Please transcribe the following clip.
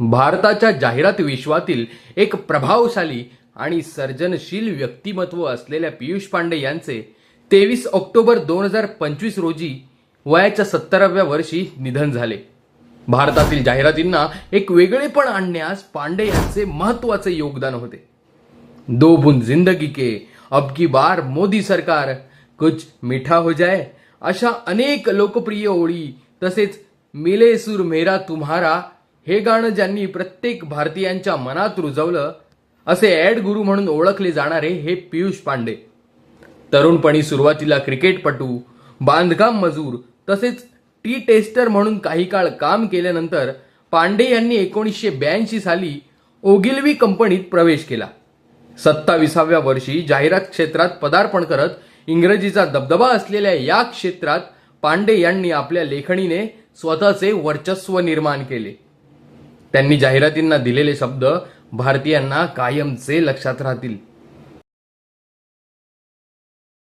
भारताच्या जाहिरात विश्वातील एक प्रभावशाली आणि सर्जनशील व्यक्तिमत्व असलेल्या पियुष पांडे यांचे तेवीस ऑक्टोबर दोन हजार पंचवीस रोजी वयाच्या सत्तराव्या वर्षी निधन झाले. भारतातील जाहिरातींना एक वेगळेपण आणण्यास पांडे यांचे महत्त्वाचे योगदान होते. दो बूंद जिंदगी के अब की बार मोदी सरकार कुछ मीठा हो जाए अशा अनेक लोकप्रिय ओळी तसेच मिले सूर मेरा तुम्हारा हे गाणं ज्यांनी प्रत्येक भारतीयांच्या मनात रुजवलं असे ॲड गुरु म्हणून ओळखले जाणारे हे पियुष पांडे. तरुणपणी सुरुवातीला क्रिकेटपटू बांधकाम मजूर तसेच टी टेस्टर म्हणून काही काळ काम केल्यानंतर पांडे यांनी एकोणीसशे ब्याऐंशी साली ओगिलवी कंपनीत प्रवेश केला. सत्ताविसाव्या वर्षी जाहिरात क्षेत्रात पदार्पण करत इंग्रजीचा दबदबा असलेल्या या क्षेत्रात पांडे यांनी आपल्या लेखणीने स्वतःचे वर्चस्व निर्माण केले. त्यांनी जाहिरातींना दिलेले शब्द भारतीयांना कायमचे लक्षात राहतील.